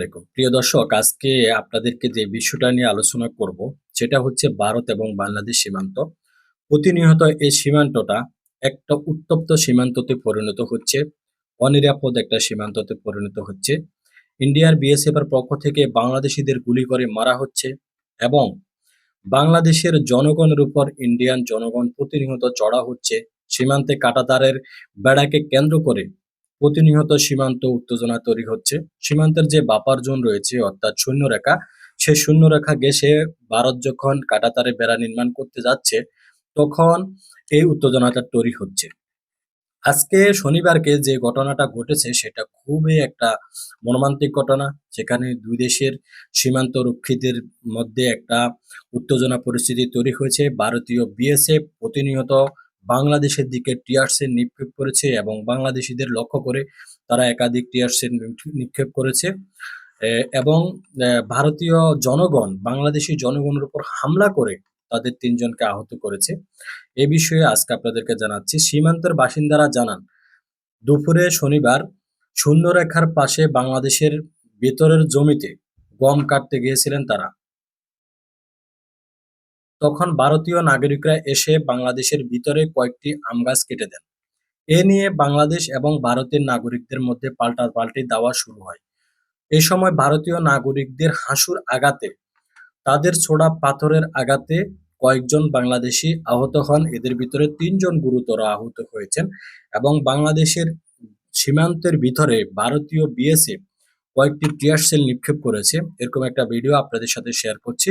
দেখুন, প্রিয় দর্শক আজকে আপনাদেরকে যে বিষয়টা নিয়ে আলোচনা করব সেটা হচ্ছে ভারত এবং বাংলাদেশ সীমান্ত। প্রতিনিয়ত এই সীমান্তটা একটা উত্তপ্ত সীমান্ততে পরিণত হচ্ছে অনিরাপদ একটা সীমান্ততে পরিণত হচ্ছে। ইন্ডিয়ার বিএসএফ এর পক্ষ থেকে বাংলাদেশিদের গুলি করে মারা হচ্ছে এবং বাংলাদেশের জনগণের উপর ইন্ডিয়ান জনগণ প্রতিনিয়ত চড়া হচ্ছে। সীমান্তে কাটাতারের বেড়াকে কেন্দ্র করে প্রতিনিয়ত সীমান্ত উত্তেজনা তৈরি হচ্ছে। সীমান্তের যে বাপার জোন রয়েছে, অর্থাৎ শূন্যরেখা, সেই শূন্যরেখা গেছে ভারত যখন কাটাতারে বেড়া নির্মাণ করতে যাচ্ছে, তখন এই উত্তেজনাটা তৈরি হচ্ছে। আজকে শনিবারকে যে ঘটনাটা ঘটেছে, সেটা খুবই একটা মর্মান্তিক ঘটনা। যেখানে দুই দেশের সীমান্ত রক্ষীদের মধ্যে একটা উত্তেজনা পরিস্থিতি তৈরি হয়েছে। ভারতীয় বিএসএফ প্রতিনিয়ত বাংলাদেশের দিকে টিয়ারসেল নিক্ষেপ করেছে এবং বাংলাদেশিদের লক্ষ্য করে তারা একাধিক টিয়ারসেল নিক্ষেপ করেছে। এবং ভারতীয় জনগণ, বাংলাদেশি জনগণের উপর হামলা করে তাদের তিনজনকে আহত করেছে। এ বিষয়ে আজকে আপনাদেরকে জানাচ্ছি, সীমান্তের বাসিন্দারা জানান, দুপুরে শনিবার শূন্যরেখার পাশে বাংলাদেশের ভেতরের জমিতে গম কাটতে গিয়েছিলেন তারা। তখন ভারতীয় নাগরিকরা এসে বাংলাদেশের ভিতরে কয়েকটি আম গাছ কেটে দেন। এ নিয়ে বাংলাদেশ এবং ভারতের নাগরিকদের মধ্যে পাল্টাপাল্টি দেওয়া শুরু হয়। এই সময় ভারতীয় নাগরিকদের হাসুর আঘাতে, তাদের ছোড়া পাথরের আঘাতে কয়েকজন বাংলাদেশি আহত হন। এদের ভিতরে তিনজন গুরুতর আহত হয়েছেন এবং বাংলাদেশের সীমান্তের ভিতরে ভারতীয় বিএসএফ কয়েকটি টিয়ার সেল নিক্ষেপ করেছে। এরকম একটা ভিডিও আপনাদের সাথে শেয়ার করছি।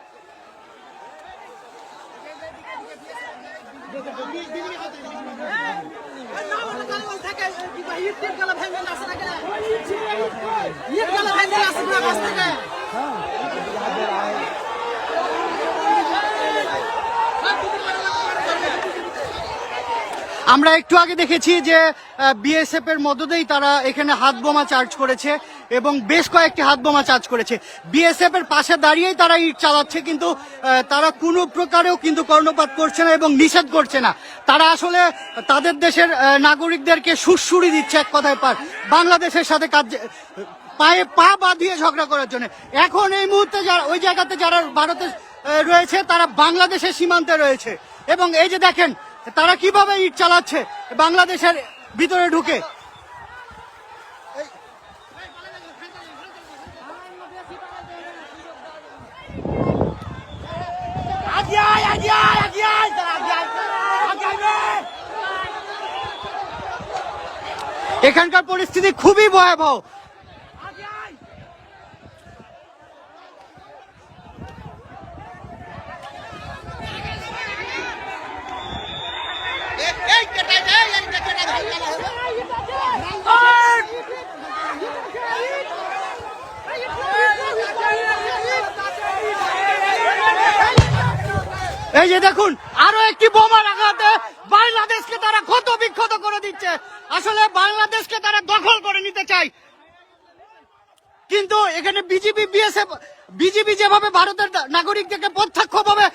আমরা একটু আগে দেখেছি যে বিএসএফ এর মদতেই তারা এখানে হাত বোমা চার্জ করেছে। এবং বেশ কয়েকটি হাত বোমা চার্জ করেছে। বিএসএফ এর পাশে দাঁড়িয়েই তারা ইট চালাচ্ছে, কিন্তু তারা কোনো প্রকারেও কিন্তু কর্ণপাত করছে না এবং নিষেধ করছে না। তারা আসলে তাদের দেশের নাগরিকদেরকে সুরসুরি দিচ্ছে এক কথায় পার। বাংলাদেশের সাথে কাজ, পায়ে পা বাঁধিয়ে ঝগড়া করার জন্য। এখন এই মুহূর্তে যারা, ওই জায়গাতে যারা ভারতে রয়েছে, তারা বাংলাদেশের সীমান্তে রয়েছে। এবং এই যে দেখেন, তারা কীভাবে ইট চালাচ্ছে, বাংলাদেশের ভিতরে ঢুকে। এখানকার পরিস্থিতি খুবই ভয়াবহ। এই যে দেখুন আরও একটি বোমার আঘাতে বাংলাদেশকে তারা ক্ষত বিক্ষত করে দিচ্ছে। আসলে বাংলাদেশকে তারা দখল করে নিতে চায়। কিন্তু এখানে বিজেপি বিএসএফ বিজেপি যেভাবে ভারতের নাগরিকদেরকে প্রত্যক্ষভাবে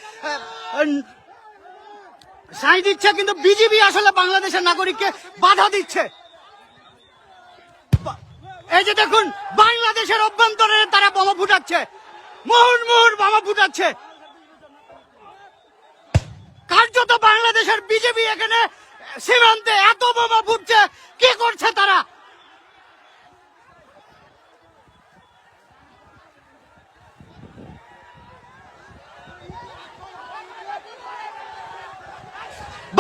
সাই দিচ্ছে, কিন্তু বিজেপি আসলে বাংলাদেশের নাগরিককে বাধা দিচ্ছে। এই যে দেখুন, বাংলাদেশের অভ্যন্তরে তারা বোমা ফুটাচ্ছে। মুহুর মুহুর বোমা ফুটাচ্ছে। কার্যত বাংলাদেশের বিজেপি এখানে সীমান্তে এত বোমা ফুটছে, কি করছে তারা?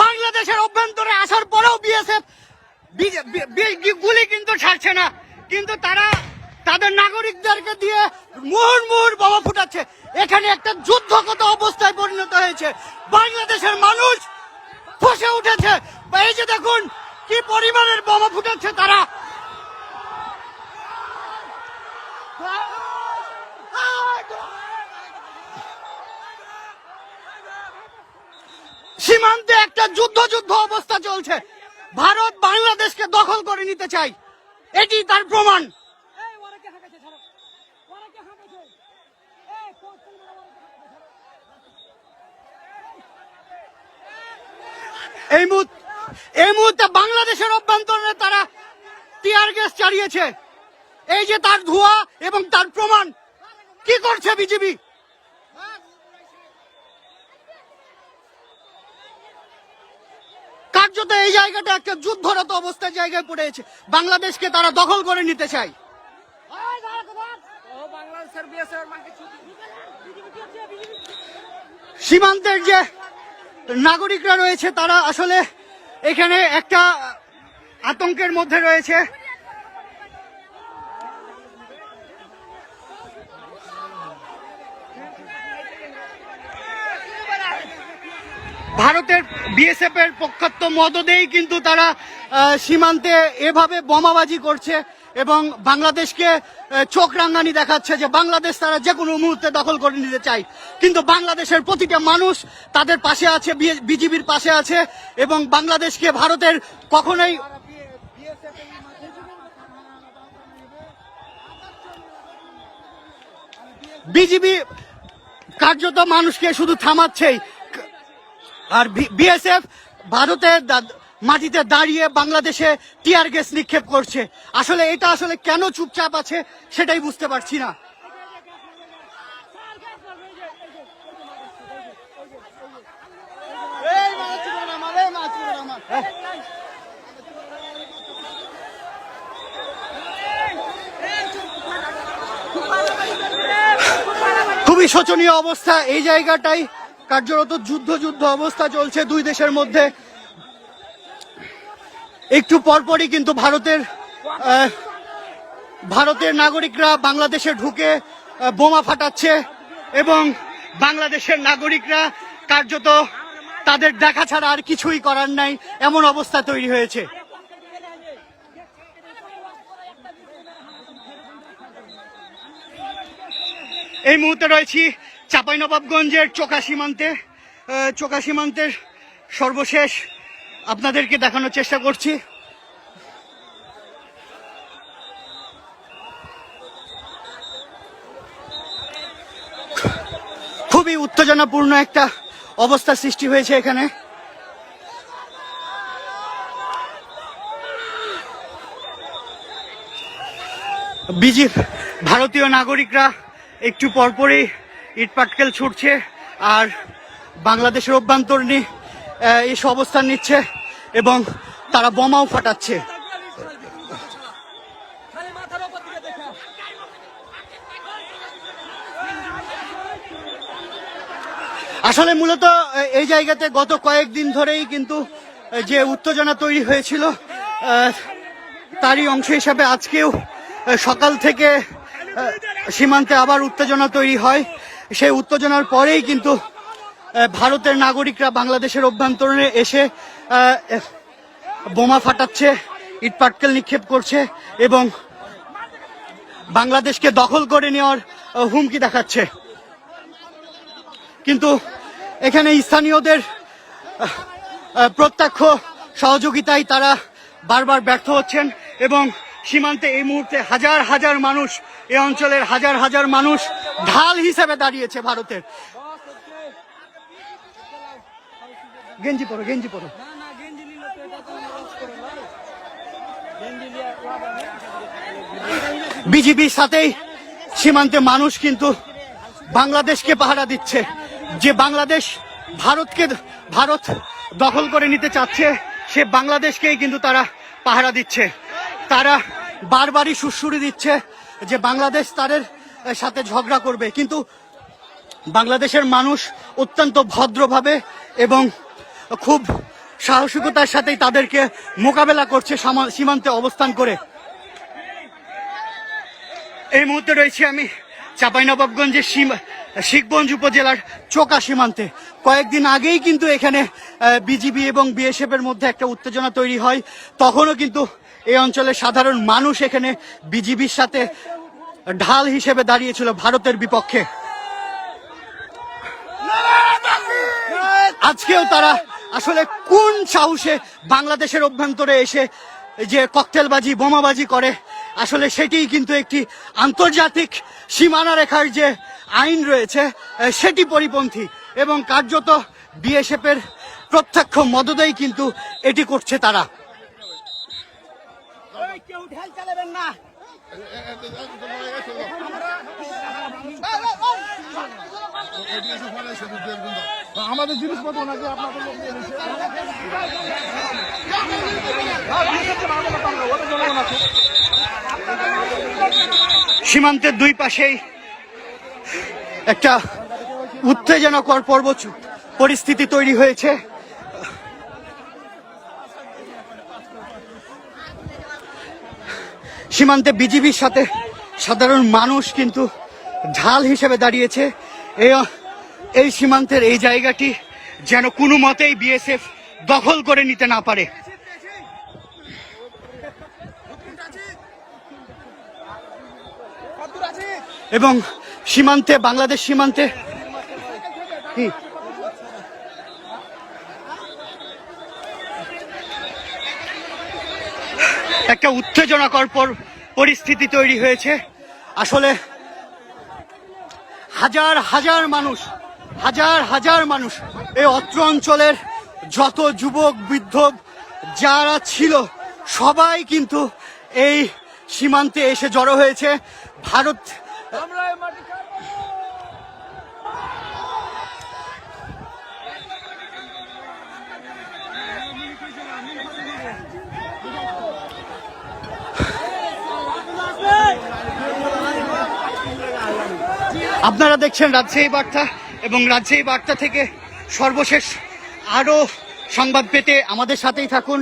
বাংলাদেশের অভ্যন্তরে আসার পরেও বিএসএফ গুলি কিন্তু ছাড়ছে না। কিন্তু তারা তাদের নাগরিকদেরকে দিয়ে মুহুর মুহুর বোমা ফুটাচ্ছে। এখানে একটা যুদ্ধগত অবস্থায় পরিণত হয়েছে। বাংলাদেশের মানুষ ফসে উঠেছে। এই যে দেখুন, কি পরিমাণের বোমা ফুটেছে তারা। সীমান্তে একটা যুদ্ধ যুদ্ধ অবস্থা চলছে। ভারত বাংলাদেশকে দখল করে নিতে চাই এটি তার প্রমাণ। এই মুহূর্তে এই মুহূর্তে বাংলাদেশের অভ্যন্তরে তারা টিয়ার গ্যাস চালিয়েছে। এই যে তার ধোঁয়া এবং তার প্রমাণ, কি করছে বিজেপি? কার্যত এই জায়গাটা একটা যুদ্ধরত অবস্থার জায়গায় পড়েছে বাংলাদেশকে তারা দখল করে নিতে চায়। সীমান্তের যে নাগরিকরা রয়েছে, তারা আসলে এখানে একটা আতঙ্কের মধ্যে রয়েছে। ভারতের বিএসএফ এর পক্ষত্ব মদদেই কিন্তু তারা সীমান্তে এভাবে বোমাবাজি করছে। এবং বাংলাদেশকে চোখ রাঙ্গানি দেখাচ্ছে যে বাংলাদেশ তারা যে কোনো মুহূর্তে দখল করে নিতে চায়। কিন্তু বাংলাদেশের প্রতিটা মানুষ তাদের পাশে আছে বিজিবির পাশে আছে এবং বাংলাদেশকে ভারতের কখনোই বিজিবি কার্যত মানুষকে শুধু থামাচ্ছেই। আর বিএসএফ ভারতের মাটিতে দাঁড়িয়ে বাংলাদেশে টিয়ার গ্যাস নিক্ষেপ করছে। আসলে এটা আসলে কেন চুপচাপ আছে সেটাই বুঝতে পারছি না। খুবই শোচনীয় অবস্থা এই জায়গাটাই। কার্যরত যুদ্ধ যুদ্ধ অবস্থা চলছে দুই দেশের মধ্যে। একটু পরপরই কিন্তু ভারতের ভারতের নাগরিকরা বাংলাদেশে ঢুকে বোমা ফাটাচ্ছে এবং বাংলাদেশের নাগরিকরা কার্যত তাদের দেখা ছাড়া আর কিছুই করার নাই, এমন অবস্থা তৈরি হয়েছে। এই মুহূর্তে রয়েছি চাঁপাইনবাবগঞ্জের চোকা সীমান্তে চোকা সীমান্তের সর্বশেষ আপনাদেরকে দেখানোর চেষ্টা করছি। খুবই উত্তেজনাপূর্ণ একটা অবস্থা সৃষ্টি হয়েছে এখানে। বিজি ভারতীয় নাগরিকরা একটু পরপরই ইটপাটকেল ছুটছে আর বাংলাদেশের অভ্যন্তরীণ আহ, এসে অবস্থান নিচ্ছে। এবং তারা বোমাও ফাটাচ্ছে। আসলে মূলত এই জায়গাতে গত কয়েকদিন ধরেই কিন্তু যে উত্তেজনা তৈরি হয়েছিল তারই অংশ হিসাবে আজকেও সকাল থেকে সীমান্তে আবার উত্তেজনা তৈরি হয়। সেই উত্তেজনার পরেই কিন্তু ভারতের নাগরিকরা বাংলাদেশের অভ্যন্তরে এসে বোমা ফাটাচ্ছে, ইট পাটকেল নিক্ষেপ করছে এবং বাংলাদেশকে দখল করে নেওয়ার হুমকি দেখাচ্ছে। কিন্তু এখানে স্থানীয়দের প্রত্যক্ষ সহযোগিতায় তারা বারবার ব্যর্থ হচ্ছেন এবং সীমান্তে এই মুহূর্তে হাজার হাজার মানুষ, এই অঞ্চলের হাজার হাজার মানুষ ঢাল হিসেবে দাঁড়িয়েছে ভারতের। গেঞ্জি পরো গেঞ্জি পরো না না গেঞ্জি নিল তো এটা তো লস করে না গেঞ্জি লিয়া ওয়াদা নেই বিজিবির সাথেই সীমান্তে মানুষ কিন্তু বাংলাদেশকে পাহারা দিচ্ছে। যে বাংলাদেশ ভারতকে ভারত দখল করে নিতে চাচ্ছে, সে বাংলাদেশকেই কিন্তু তারা পাহারা দিচ্ছে। তারা বারবারই সুরসুরি দিচ্ছে যে বাংলাদেশ তাদের সাথে ঝগড়া করবে। কিন্তু বাংলাদেশের মানুষ অত্যন্ত ভদ্রভাবে এবং খুব সাহসিকতার সাথেই তাদেরকে মোকাবেলা করছে সীমান্তে অবস্থান করে। এই মুহূর্তে রয়েছি আমি চাঁপাইনবাবগঞ্জের শিখগঞ্জ উপজেলার চোকা সীমান্তে। কয়েকদিন আগেই কিন্তু এখানে বিজিবি এবং বিএসএফ এর মধ্যে একটা উত্তেজনা তৈরি হয়। তখনও কিন্তু এই অঞ্চলের সাধারণ মানুষ এখানে বিজিবির সাথে ঢাল হিসেবে দাঁড়িয়েছিল ভারতের বিপক্ষে। আজকেও তারা আসলে কোন সাহসে বাংলাদেশের অভ্যন্তরে এসে যে ককটেলবাজি বোমাবাজি করে আসলে সেটিই কিন্তু একটি আন্তর্জাতিক সীমানা রেখার যে আইন রয়েছে সেটি পরিপন্থী এবং কার্যত বিএসএফ এর প্রত্যক্ষ মদতেই কিন্তু এটি করছে তারা না আমাদের নাকি সীমান্তের দুই পাশেই একটা উত্তেজনাকর পর্ব পরিস্থিতি তৈরি হয়েছে। সীমান্তে বিজিবির সাথে সাধারণ মানুষ কিন্তু ঢাল হিসেবে দাঁড়িয়েছে। এই সীমান্তের এই জায়গাটি যেন কোনো মতেই বিএসএফ দখল করে নিতে না পারে এবং সীমান্তে, বাংলাদেশ সীমান্তে? একটা উত্তেজনাকর পর- পরিস্থিতি তৈরি হয়েছে আসলে হাজার হাজার মানুষ, হাজার হাজার মানুষ এই অত্র অঞ্চলের যত যুবক, বৃদ্ধ যারা ছিল, সবাই কিন্তু এই সীমান্তে এসে জড়ো হয়েছে। ভারত আপনারা দেখছেন রাজশাহী বার্তা এবং রাজশাহী বার্তা থেকে সর্বশেষ আরও সংবাদ পেতে আমাদের সাথেই থাকুন।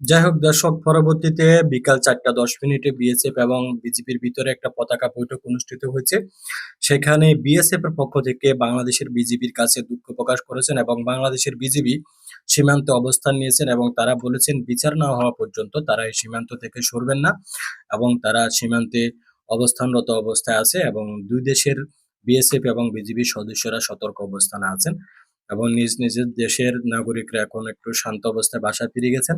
যাই হোক দর্শক, পরবর্তীতে বিকাল চারটা দশ মিনিটে বিএসএফ এবং বিজেপির ভিতরে একটা পতাকা বৈঠক অনুষ্ঠিত হয়েছে। সেখানে বিএসএফ এর পক্ষ থেকে বাংলাদেশের বিজিবির কাছে দুঃখ প্রকাশ করেছেন এবং বাংলাদেশের বিজিবি সীমান্তে অবস্থান নিয়েছেন এবং তারা বলেছেন বিচার না হওয়া পর্যন্ত তারা এই সীমান্ত থেকে সরবেন না এবং তারা সীমান্তে অবস্থানরত অবস্থায় আছে এবং দুই দেশের বিএসএফ এবং বিজিবির সদস্যরা সতর্ক অবস্থানে আছেন এবং নিজ নিজের দেশের নাগরিকরা এখন একটু শান্ত অবস্থায় বাসা ফিরে গেছেন।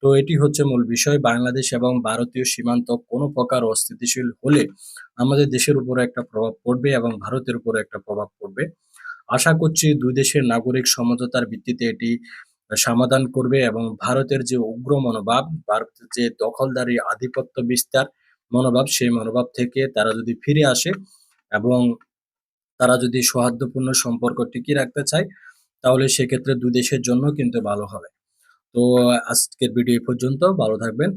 তো এটি হচ্ছে মূল বিষয়। বাংলাদেশ এবং ভারতীয় সীমান্ত কোনো প্রকার অস্থিতিশীল হলে আমাদের দেশের উপরে একটা প্রভাব পড়বে এবং ভারতের উপরে একটা প্রভাব পড়বে। আশা করছি দুই দেশের নাগরিক সমঝোতার ভিত্তিতে এটি সমাধান করবে এবং ভারতের যে উগ্র মনোভাব, ভারতের যে দখলদারি আধিপত্য বিস্তার মনোভাব, সেই মনোভাব থেকে তারা যদি ফিরে আসে এবং তারা যদি সৌহার্দ্যপূর্ণ সম্পর্ক টিকিয়ে রাখতে চায়, তাহলে সেক্ষেত্রে দুই দেশের জন্য কিন্তু ভালো হবে। তো আজকের ভিডিও পর্যন্ত। ভালো থাকবেন।